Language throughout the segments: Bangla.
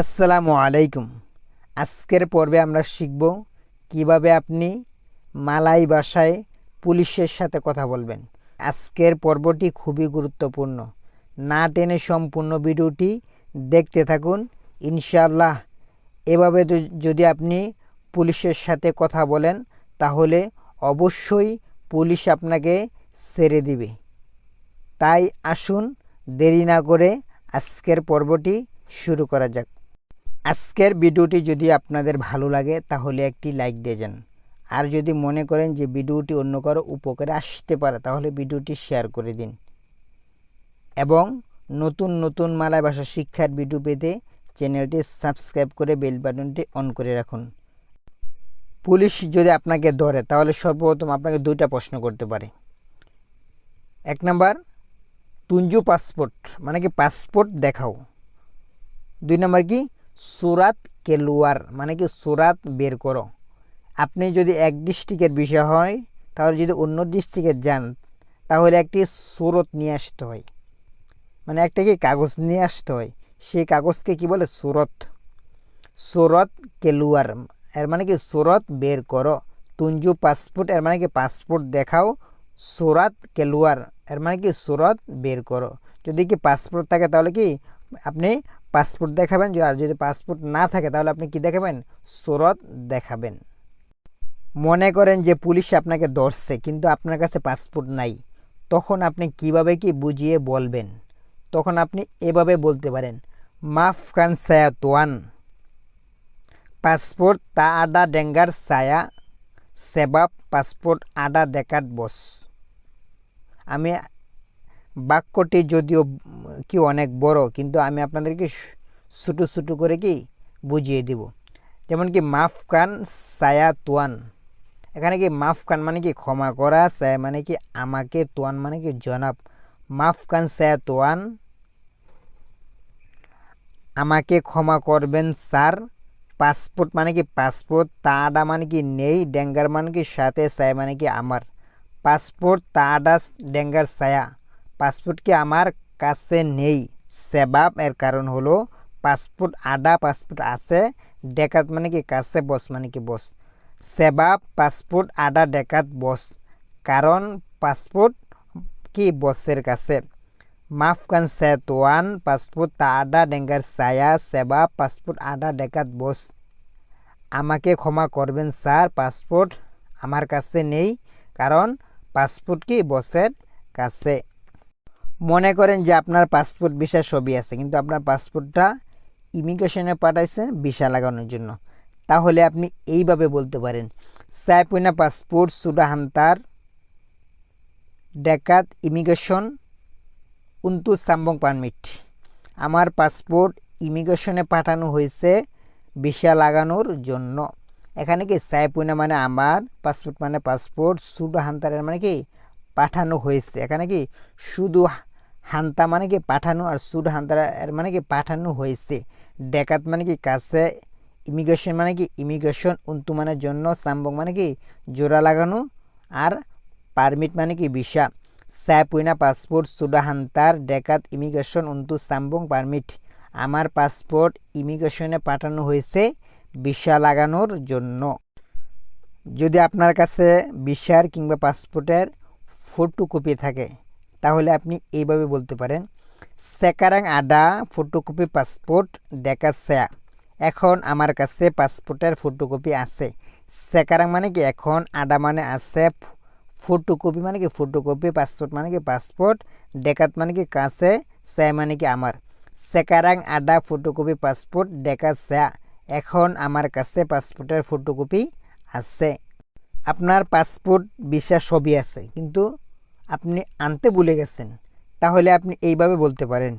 আসসালামু আলাইকুম। আজকের পর্বে আমরা শিখব কীভাবে আপনি মালাই ভাষায় পুলিশের সাথে কথা বলবেন। আজকের পর্বটি খুবই গুরুত্বপূর্ণ। না টেনে সম্পূর্ণ ভিডিওটি দেখতে থাকুন। ইনশাল্লাহ এভাবে যদি আপনি পুলিশের সাথে কথা বলেন, তাহলে অবশ্যই পুলিশ আপনাকে ছেড়ে দিবে। তাই আসুন দেরি না করে আজকের পর্বটি শুরু করা যাক। আজকের ভিডিওটি যদি আপনাদের ভালো লাগে, তাহলে একটি লাইক দিয়ে যান। আর যদি মনে করেন যে ভিডিওটি অন্য কারও উপকারে আসতে পারে, তাহলে ভিডিওটি শেয়ার করে দিন। এবং নতুন নতুন মালয় ভাষা শিক্ষার ভিডিও পেতে চ্যানেলটি সাবস্ক্রাইব করে বেল বাটনটি অন করে রাখুন। পুলিশ যদি আপনাকে ধরে, তাহলে সর্বপ্রথম আপনাকে দুইটা প্রশ্ন করতে পারে। এক নাম্বার, তুঞ্জু পাসপোর্ট মানে কি পাসপোর্ট দেখাও। দুই নাম্বার কি সুরাত কেলুয়ার মানে কি সুরাত বের করো। আপনি যদি এক ডিস্ট্রিক্টের বিষয় হয়, তাহলে যদি অন্য ডিস্ট্রিক্টে যান, তাহলে একটি সুরত নিয়ে আসতে হয়। মানে একটা কি কাগজ নিয়ে আসতে হয়। সেই কাগজকে কি বলে? সুরত। সুরত কেলুয়ার, এর মানে কি সুরত বের করো। তুঞ্জু পাসপোর্ট, এর মানে কি পাসপোর্ট দেখাও। সুরাত কেলুয়ার, এর মানে কি সুরত বের করো। যদি কি পাসপোর্ট থাকে, তাহলে কি আপনি পাসপোর্ট দেখাবেন। আর যদি পাসপোর্ট না থাকে, তাহলে আপনি কি দেখাবেন? সুরত দেখাবেন। মনে করেন যে পুলিশ আপনাকে ধরছে, কিন্তু আপনার কাছে পাসপোর্ট নাই। তখন আপনি কীভাবে কি বুঝিয়ে বলবেন? তখন আপনি এভাবে বলতে পারেন, মাফ খান সায়াতোয়ান পাসপোর্ট তা আডা ডেঙ্গার সায়া। সেবাব, পাসপোর্ট আডা দেখাট বস। আমি বাক্যটি যদিও কি অনেক বড়, কিন্তু আমি আপনাদেরকে ছোটো ছোটো করে কি বুঝিয়ে দিব। যেমন কি মাফ খান সায়া তোয়ান এখানে কি মাফ খান মানে কি ক্ষমা করা, সায়া মানে কি আমাকে, তোয়ান মানে কি জনাব। মাফ খান সায়া তোয়ান আমাকে ক্ষমা করবেন স্যার। পাসপোর্ট মানে কি পাসপোর্ট, তাডা মানে কি নেই, ডেঙ্গার মানে কি সাথে, সায়া মানে কি আমার। পাসপোর্ট, তাডা, ডেঙ্গার, সায়া। পাসপোর্ট কি আমার কাছে নেই? সেবাব এর কারণ হলো পাসপোর্ট আডা পাসপোর্ট আছে, ডেকাত মানে কি কাছে বস মানে কি বস। সেবাব, পাসপোর্ট আডা ডেকাত, বস। কারণ পাসপোর্ট কি বসের কাছে? মাফ কান সেতোয়ান পাসপোর্ট তা আডা ডেঙ্গার সায়া সেবা পাসপোর্ট আডা ডেকাত, বস। আমাকে ক্ষমা করবেন স্যার, পাসপোর্ট আমার কাছে নেই, কারণ পাসপোর্ট কি বসের কাছে। মনে করেন যে আপনার পাসপোর্ট ভিসা ছবি আছে, কিন্তু আপনার পাসপোর্টটা ইমিগ্রেশনে পাঠাইছেন ভিসা লাগানোর জন্য। তাহলে আপনি এইভাবে বলতে পারেন, সাইপুনা পাসপোর্ট সুডাহান্তার ডেকাত ইমিগ্রেশন উন্তু সাম্বং পারমিট আমার পাসপোর্ট ইমিগ্রেশনে পাঠানো হয়েছে ভিসা লাগানোর জন্য। এখানে কি সাইপুনা মানে আমার পাসপোর্ট মানে পাসপোর্ট সুডো হান্তারের মানে কি পাঠানো হয়েছে? এখানে কি শুধু হান্তা মানে কি পাঠানো আর সুডো হান্তার, এর মানে কি পাঠানো হয়েছে। ডেকাত মানে কি কাছে, ইমিগ্রেশন মানে কি ইমিগ্রেশন, উন্তু মানে জন্য, সাম্বং মানে কি জোড়া লাগানো আর পারমিট মানে কি ভিসা। স্যাপুইনা পাসপোর্ট সুডাহান্তার ডেকাত, ইমিগ্রেশন, উন্তু, সাম্বং, পারমিট। আমার পাসপোর্ট ইমিগ্রেশনে পাঠানো হয়েছে ভিসা লাগানোর জন্য। যদি আপনার কাছে ভিসার কিংবা পাসপোর্টের ফটোকপি থাকে তাহলে আপনি এইভাবে বলতে পারেন সেকারাং আডা ফটোকপি পাসপোর্ট সেয়া এখন আমার কাছে পাসপোর্টের ফটোকপি আছে। সেকারাং মানে কি? এখন আডা মানে আছে ফটোকপি মানে কি? ফটোকপি, পাসপোর্ট মানে কি? পাসপোর্ট। ডেকাত মানে কি? কাছে। সে মানে কি? আমার। সেকারাং আডা ফটোকপি পাসপোর্ট ডেকা সে এখন আমার কাছে পাসপোর্টের ফটোকপি আছে। আপনার পাসপোর্ট ভিসা ছবি আছে, কিন্তু আপনি আনতে ভুলে গেছেন, তাহলে আপনি এইভাবে বলতে পারেন,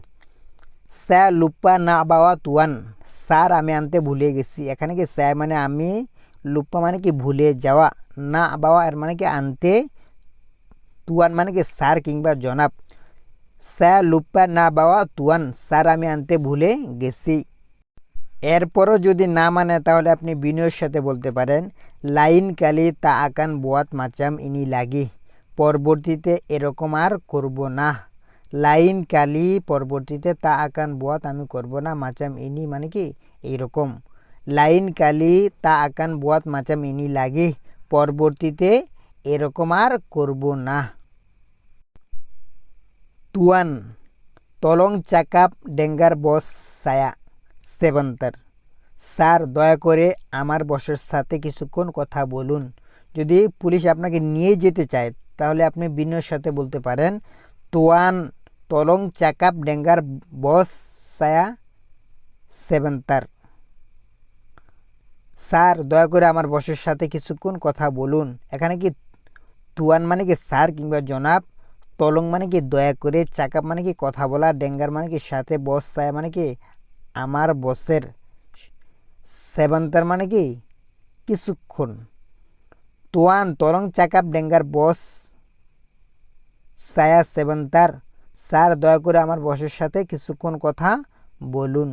স্যা লুপ্পা না বাওয়া তুয়ান, স্যার আমি আনতে ভুলে গেছি। এখানে কি স্যা মানে আমি, লুপ্পা মানে কি ভুলে যাওয়া, না বাওয়া এর মানে কি আনতে, তুয়ান মানে কি স্যার কিংবা জনাব। স্যা লুপ্পা না বাওয়া তুয়ান, স্যার আমি আনতে ভুলে গেছি। এরপরও যদি না মানে তাহলে আপনি বিনয়ের সাথে বলতে পারেন, লাইন কালি তা আকান বোয়াত মাচাম ইনি লাগি। পরবর্তীতে এরকম আর করব না। লাইন কালি পরবর্তীতে তা আকান বোয়াত আমি করব না, মাচাম ইনি মানে কি? এইরকম। লাইন কালি তা আকান বুয়াত মাচাম ইনি লাগে। পরবর্তীতে এরকম আর করব না। তুয়ান, তলং চাকাপ ডেঙ্গার বস সায়া সেভেন্তার স্যার, দয়া করে আমার বসের সাথে কিছুক্ষণ কথা বলুন। যদি পুলিশ আপনাকে নিয়ে যেতে চায় তাহলে আপনি বিনয়ের সাথে বলতে পারেন, তোয়ান তলং চাকাপ ডেঙ্গার বস সায়া সেভেন্তার স্যার, দয়া করে আমার বসের সাথে কিছুক্ষণ কথা বলুন। এখানে কি তুয়ান মানে কি স্যার কিংবা জনাব? তলং মানে কি দয়া করে? চাকাপ মানে কি কথা বলা? ডেঙ্গার মানে কি সাথে বস সায়া মানে কি আমার বসের? সেভেন্তার মানে কি কিছুক্ষণ। তোয়ান তরং চাকাপ ডেঙ্গার বস সায়া সেভেন্তার স্যার, দয়া করে আমার বসের সাথে কিছুক্ষণ কথা বলুন।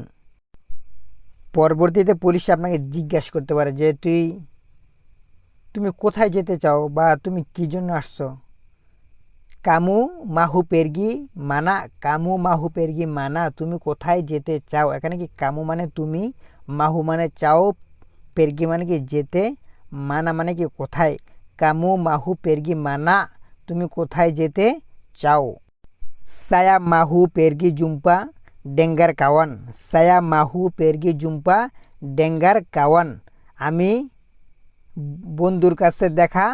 পরবর্তীতে পুলিশ আপনাকে জিজ্ঞাসা করতে পারে যে, তুই, তুমি কোথায় যেতে চাও বা তুমি কী জন্য আসছো? কামু মাহু পেরগি মানা, কামু মাহু পেরগি মানা, তুমি কোথায় যেতে চাও? এখানে কি কামু মানে তুমি, মাহু মানে চাও, পেরগি মানে কি যেতে, মানা মানে কি কোথায়? কামু মাহু পেরগি মানা, তুমি কোথায় যেতে চাও। সায়া মাহু পেরগি জুম্পা ডেঙ্গার কাওয়ান সায়া মাহু পেরগি জুম্পা ডেঙ্গার কাওয়ান আমি বন্ধুর কাছে দেখা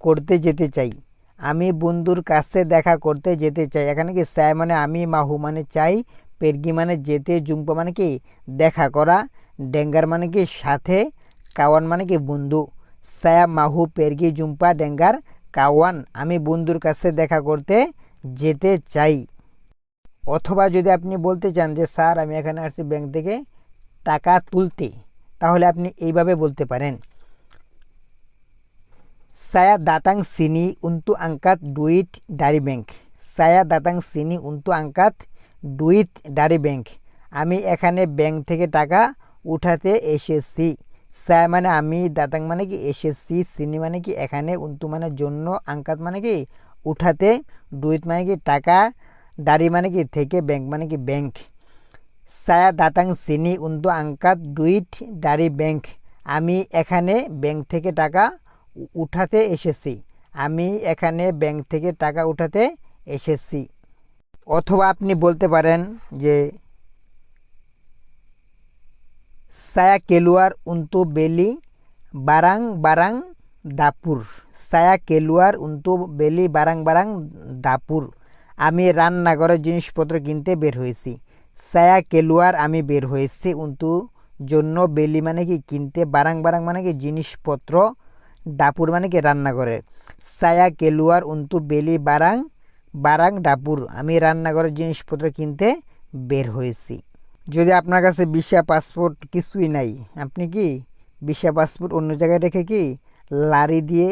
করতে যেতে চাই। আমি বন্ধুর কাছে দেখা করতে যেতে চাই। এখানে কি সায় মানে আমি, মাহু মানে চাই পেরগি মানে যেতে, জুম্পা মানে কি দেখা করা ডেঙ্গার মানে কি সাথে কাওয়ান মানে কি বন্ধু। সায়া মাহু পেরগি জুম্পা ডেঙ্গার কাওয়ান আমি বন্ধুর কাছে দেখা করতে যেতে চাই। অথবা যদি আপনি বলতে চান যে, স্যার, আমি এখানে আসছি ব্যাংক থেকে টাকা তুলতে, তাহলে আপনি এইভাবে বলতে পারেন। সায়া দাতাং sini উন্তু আঙ্কাত duit dari bank. সায়া দাতাং sini untuk আঙ্কাত duit ডারি ব্যাংক। আমি এখানে ব্যাংক থেকে টাকা উঠাতে এসেছি। সায়া মানে আমি দাতাং মানে কি? এসেছি সিনি মানে কি? এখানে উন্তু মানে জন্য আঙ্কাত মানে কি? উঠাতে ডুইট মানে কি টাকা, দাড়ি মানে কি থেকে ব্যাংক মানে কি ব্যাংক। সায়া দাতাং সিনি উন্তু আঙ্কাত ডুইট দাড়ি ব্যাংক। আমি এখানে ব্যাংক থেকে টাকা উঠাতে এসেছি। আমি এখানে ব্যাংক থেকে টাকা উঠাতে এসেছি। অথবা আপনি বলতে পারেন যে সায়া কেলুয়ার উন্তু বেলি বারাং বারাং দাপুর। সায়া কেলুয়ার উন্তু বেলি বারাং বারাং দাপুর আমি রান্নাঘরের জিনিসপত্র কিনতে বের হয়েছি সায়া কেলুয়ার আমি বের হয়েছি উন্তু জন্য বেলি মানে কি কিনতে বারাং বারাং মানে কি জিনিসপত্র ডাপুর মানে কি রান্নাঘরের সায়া কেলুয়ার উন্তু বেলি বারাং বারাং ডাপুর আমি রান্নাঘরের জিনিসপত্র কিনতে বের হয়েছি যদি আপনার কাছে বিশা পাসপোর্ট কিছুই নাই, আপনি কি বিশা পাসপোর্ট অন্য জায়গায় রেখে কি? লারি দিয়ে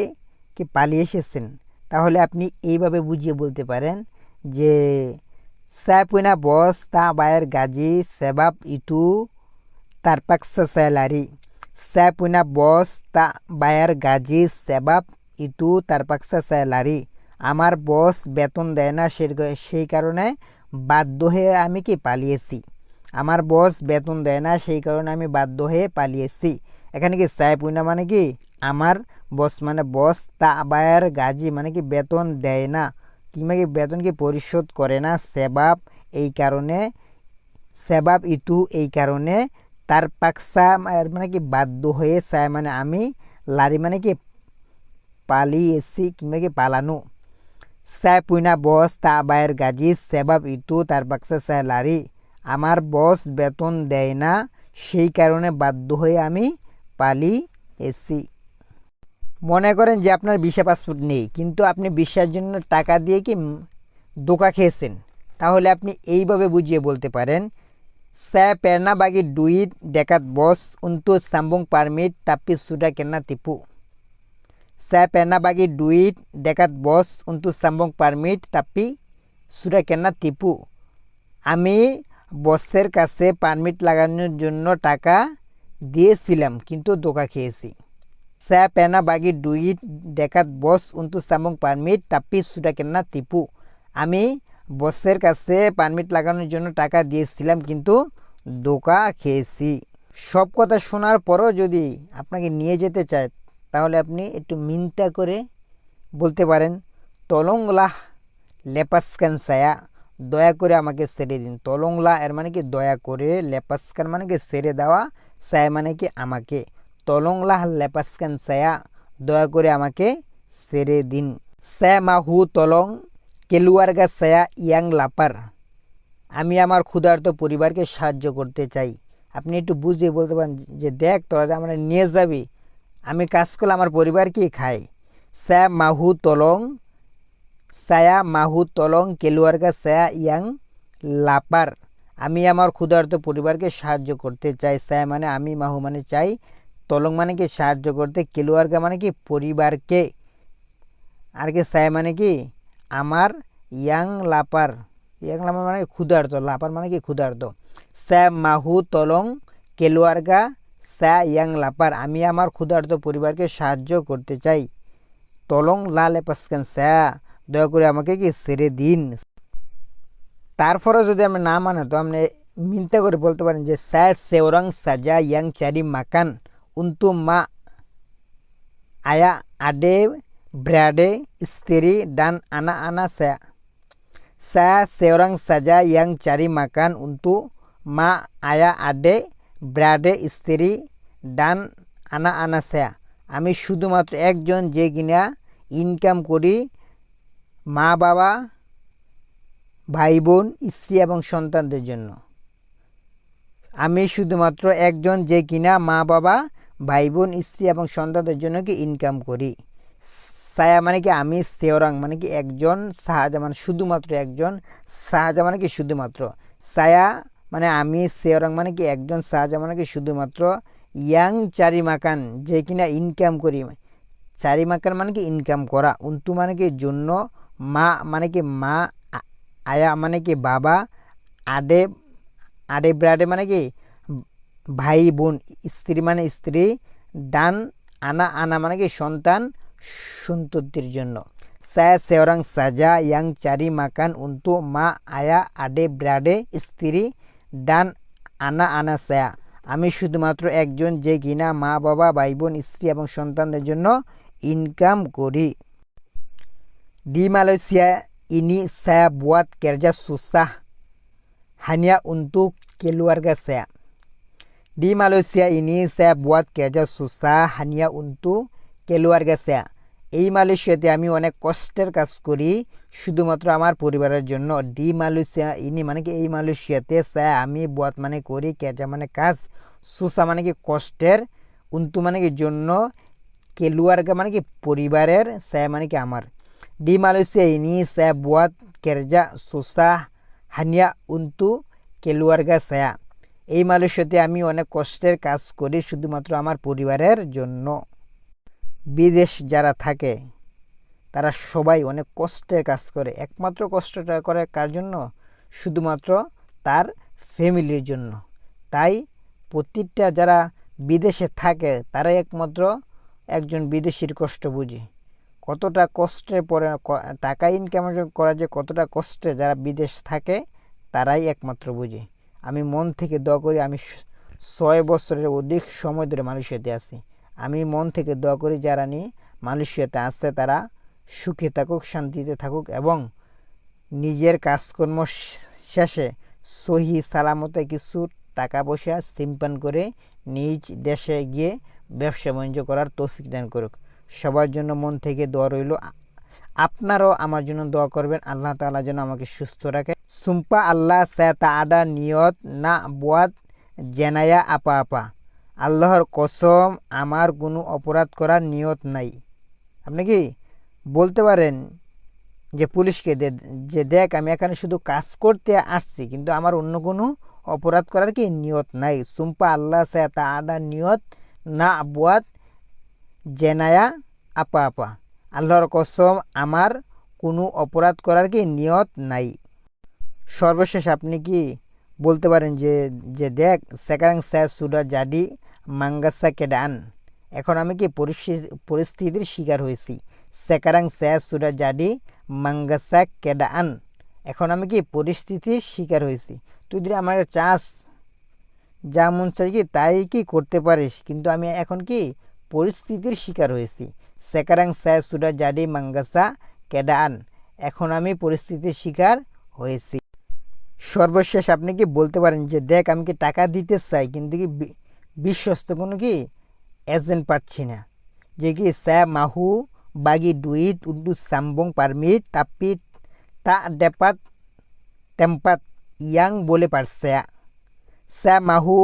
কি পালিয়ে এসেছেন, তাহলে আপনি এইভাবে বুঝিয়ে বলতে পারেন যে সাপুনা বস, তা বায়ের গাজি, সেবাব ইতু, তার পাকসা লারি saya punya bos tak bayar gaji sebab itu terpaksa saya lari আমার বস বেতন দেয় না সেই কারণে বাধ্য হয়ে আমি কি পালিয়েছি? আমার বস বেতন দেয় না সেই কারণে আমি বাধ্য হয়ে পালিয়েছি। এখানে কি সাহেবুনা মানে কি? আমার বস মানে বস তা বায়ার গাজি মানে কি বেতন দেয় না, কিংবা কি বেতন কি পরিশোধ করে না সেবাব এই কারণে, সেবাব ইতু এই কারণে তার পাকসা মানে কি বাধ্য হয়ে চায় মানে আমি লারি মানে কি পালিয়েছি কিংবা কি পালানো। সায় পুইনা বস তা বায়ের গাজি, সেবাব ইতু তার পাকসা সায় লারি। আমার বস বেতন দেয় না, সেই কারণে বাধ্য হয়ে আমি পালি এসি মনে করেন যে আপনার ভিসা পাসপোর্ট নেই, কিন্তু আপনি ভিসার জন্য টাকা দিয়ে কি দোকা খেয়েছেন? তাহলে আপনি এইভাবে বুঝিয়ে বলতে পারেন, স্যা পেরনা বাগি ডুই ডেকাত বস, উন্তু সাম্বং পারমিট তাপি সুডা কেনা টিপু স্যা পেরনা বাগি ডুই ডেকাত বস, উন্তু সাম্বং পারমিট তাপি সুডা কেনা টিপু আমি বসের কাছে পারমিট লাগানোর জন্য টাকা দিয়েছিলাম, কিন্তু দোকা খেয়েছি। Saya pernah bagi duit dekat bos untuk sambung permit, tapi sudah kena tipu. আমি বসের কাছে পারমিট লাগানোর জন্য টাকা দিয়েছিলাম কিন্তু দোকা খেয়েছি সব কথা শোনার পরও যদি আপনাকে নিয়ে যেতে চায় তাহলে আপনি একটু মিনতা করে বলতে পারেন তলংলাহ লেপাসকান সায়া দয়া করে আমাকে ছেড়ে দিন তলংলা এর মানে কি দয়া করে লেপাসকান মানে কি ছেড়ে দেওয়া সায়া মানে কি আমাকে তলংলাহ লেপাসকান সায়া দয়া করে আমাকে সেরে দিন। সায়া মাহু তলং কেলুয়ারগা সায়া ইয়াং লাপার আমি আমার ক্ষুধার্ত পরিবারকে সাহায্য করতে চাই। আপনি একটু বুঝিয়ে বলতে পারেন যে দেখ তোরা আমরা নিয়ে যাবি। আমি কাজ করলে আমার পরিবার কি খায়? স্যা মাহু তলং সায়া মাহু তলং কেলুয়ারগা সায়া ইয়াং লাপার আমি আমার ক্ষুধার্ত পরিবারকে সাহায্য করতে চাই। সায়া মানে আমি মাহু মানে চাই। তলং মানে কি সাহায্য করতে কেলুয়ারগা মানে কি পরিবারকে। আর কি সায়া মানে কি আমার ইয়াং লাপার ইয়াং লাপার মানে ক্ষুধার্ত, লাপার মানে কি ক্ষুধার্ত। স্যা মাহু তলং কেলুয়ারগা স্যা ইয়াং লাপার, আমি আমার ক্ষুধার্ত পরিবারকে সাহায্য করতে চাই। তলং লালে পাসকান স্যা, দয়া করে আমাকে কি ছেড়ে দিন। তারপরে যদি আমি না মানে তো আপনি মিনতে করে বলতে পারেন যে স্যা সেওরং সাজা ইয়াং চারি মাকান। আয়া আডে ব্রাডে স্ত্রী ডান আনা আনা স্যা স্যা সেওরং সাজা ইয়াং চারি মাকান উন্তু মা আয়া আডে ব্রাডে স্ত্রী ডান আনা আনা স্যা আমি শুধুমাত্র একজন যে কিনা ইনকাম করি, মা বাবা ভাই বোন স্ত্রী এবং সন্তানদের জন্য। আমি শুধুমাত্র একজন যে কিনা মা বাবা ভাই বোন স্ত্রী এবং সন্তানদের জন্য কি ইনকাম করি সায়া মানে কি আমি সেওরাং মানে কি একজন সাহায্য মানে শুধুমাত্র একজন সাহায্য মানে কি শুধুমাত্র সায়া মানে আমি সেওরাং মানে কি একজন সাহায্য মানে কি শুধুমাত্র ইয়াং চারি মাকান যে কিনা ইনকাম করি চারি মাকান মানে কি ইনকাম করা উন্তু মানে কি জন্য মা মানে কি মা আয়া মানে কি বাবা আডে আডে ব্রাডে মানে কি ভাই, বোন, স্ত্রী মানে স্ত্রী, ডান আনা আনা মানে কি সন্তান, সন্ততির জন্য। সায়া সেওরাং, সাজা, ইয়াং, চারি, মাকান, উন্তু, মা, আয়া, আডে, ব্রাডে, স্ত্রী, ডান আনা আনা, সায়া। আমি শুধুমাত্র একজন যে কিনা মা, বাবা, ভাই, বোন, স্ত্রী এবং সন্তানদের জন্য ইনকাম করি। di Malaysia ini saya buat kerja susah hanya untuk keluarga saya. Di Malaysia ini saya buat kerja susah, hanya untuk keluarga saya. এই মালয়েশিয়াতে আমি অনেক কষ্টের কাজ করি শুধুমাত্র আমার পরিবারের জন্য ডি মালয়েশিয়া ইনি মানে কি এই মালয়েশিয়াতে স্যা আমি বুয়াত মানে করি কেজা মানে কাজ সুসা মানে কি কষ্টের উন্তু মানে কি জন্য কেলুয়ারগা মানে কি পরিবারের স্যা মানে কি আমার Di Malaysia ini saya buat kerja susah, hanya untuk keluarga saya. এই মালয়েশিয়াতে আমি অনেক কষ্টের কাজ করি শুধুমাত্র আমার পরিবারের জন্য। বিদেশ যারা থাকে, তারা সবাই অনেক কষ্টের কাজ করে। একমাত্র কষ্টটা করে কার জন্য? শুধুমাত্র তার ফ্যামিলির জন্য। তাই প্রতিটা যারা বিদেশে থাকে, তারাই একমাত্র একজন বিদেশির কষ্ট বুঝে। কতটা কষ্টে পরে টাকা ইনকাম করা যে কতটা কষ্টে যারা বিদেশ থাকে, তারাই একমাত্র বুঝে। আমি মন থেকে দোয়া করি আমি ছয় বছরের অধিক সময় ধরে মালয়েশিয়াতে আছি। আমি মন থেকে দোয়া করি যারা নিয়ে মালয়েশিয়াতে আসছে তারা সুখে থাকুক, শান্তিতে থাকুক এবং নিজের কাজকর্ম শেষে সহি সালামতে কিছু টাকা পয়সা সিম্পান করে নিজ দেশে গিয়ে ব্যবসা বাণিজ্য করার তৌফিক দান করুক। সবার জন্য মন থেকে দোয়া রইল। আপনারাও আমার জন্য দোয়া করবেন। আল্লাহ তালা যেন আমাকে সুস্থ রাখে। সুম্পা আল্লাহ সেতা আডা নিয়ত না বুয়াত জেনায়া আপা আপা। আল্লাহর কসম, আমার কোনো অপরাধ করার নিয়ত নাই। আপনি কি বলতে পারেন যে পুলিশকে যে দেখ, আমি এখানে শুধু কাজ করতে আসছি, কিন্তু আমার অন্য কোনো অপরাধ করার কি নিয়ত নাই? সুম্পা আল্লাহ সেতা আডা নিয়ত না বুয়াত জেনায়া আপা আপা। আল্লাহর কসম, আমার কোনো অপরাধ করার কি নিয়ত নাই। সর্বশেষ আপনি কি বলতে পারেন যে যে দেখ, সেকারাং স্যার সুডা জাডি মাঙ্গাসা কেডান। এখন আমি কি পরিস্থিতির শিকার হয়েছি? সেকারাং স্যার সুডা জাডি মাঙ্গাসা কেডান। এখন আমি কি পরিস্থিতির শিকার হয়েছি? তুই যদি আমার চাষ যা মন চাই কি তাই কি করতে পারিস? কিন্তু আমি এখন কি পরিস্থিতির শিকার হয়েছি। সেকারাং স্যার সুডা জাডি মাঙ্গাসা কেডান এখন আমি পরিস্থিতির শিকার হয়েছি। সর্বশেষ আপনি কি বলতে পারেন যে, দেখ, আমি কি টাকা দিতে চাই, কিন্তু কি বিশ্বস্ত কোনো কি এজেন্ট পাচ্ছি না? যে কি স্যা মাহু, বাগি ডুইট উডু সাম্বং পারমিট তাপিত তা ডেপাত tempat yang boleh parsa. স্যা মাহু,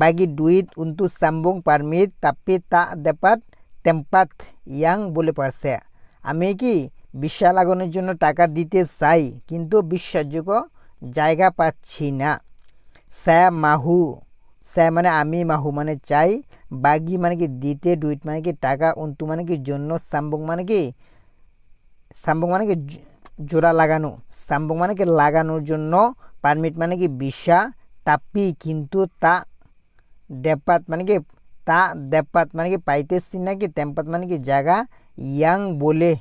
বাগি duit untuk সাম্বং permit tapi তা dapat tempat yang boleh parsa. আমি কি বিশ্বা লাগানোর জন্য টাকা দিতে চাই কিন্তু বিশ্বাসযোগ্য জায়গা পাচ্ছি না স্যা মাহু স্যা মানে আমি মাহু মানে চাই বাগি মানে কি দিতে ডুইট মানে কি টাকা উন্তু মানে কি জন্য সাম্বং মানে কি সাম্বং মানে কি জোড়া লাগানো সাম্বং মানে কি লাগানোর জন্য পারমিট মানে কি বিশা তাপি কিন্তু তা দেপাত মানে কি তা দেপাত মানে কি পাইতেছি নাকি, তেমপাত মানে কি জায়গা? ইয়াং বলে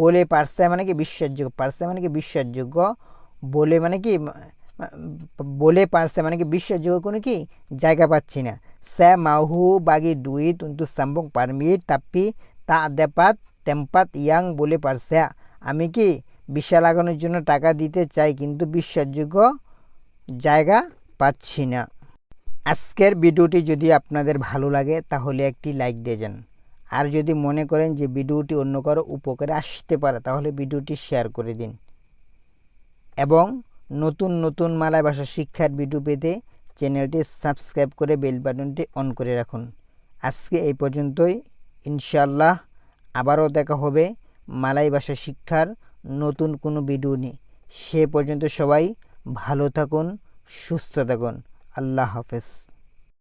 বলে পারছে মানে কি বিশ্বাসযোগ্য, পারছে মানে কি বিশ্বাসযোগ্য, বলে মানে কি বলে পারছে মানে কি বিশ্বাসযোগ্য কোনো কি জায়গা পাচ্ছি না। স্যা মাহু বাগি দুই উন্তু সাম্বং পারমিট তাপি তা দেপাত তেম্পাত ইয়াং বলে পারছে। আমি কি বিশা লাগানোর জন্য টাকা দিতে চাই কিন্তু বিশ্বাসযোগ্য জায়গা পাচ্ছি না। আজকের ভিডিওটি যদি আপনাদের ভালো লাগে, তাহলে একটি লাইক দিয়ে যান। আর যদি মনে করেন যে ভিডিওটি অন্য কারও উপকারে আসতে পারে, তাহলে ভিডিওটি শেয়ার করে দিন। এবং নতুন নতুন মালয় ভাষা শিক্ষার ভিডিও পেতে চ্যানেলটি সাবস্ক্রাইব করে বেল বাটনটি অন করে রাখুন। আজকে এই পর্যন্তই। ইনশাল্লাহ আবারও দেখা হবে মালাই ভাষা শিক্ষার নতুন কোনো ভিডিও নিয়ে। সে পর্যন্ত সবাই ভালো থাকুন, সুস্থ থাকুন। আল্লাহ হাফেজ।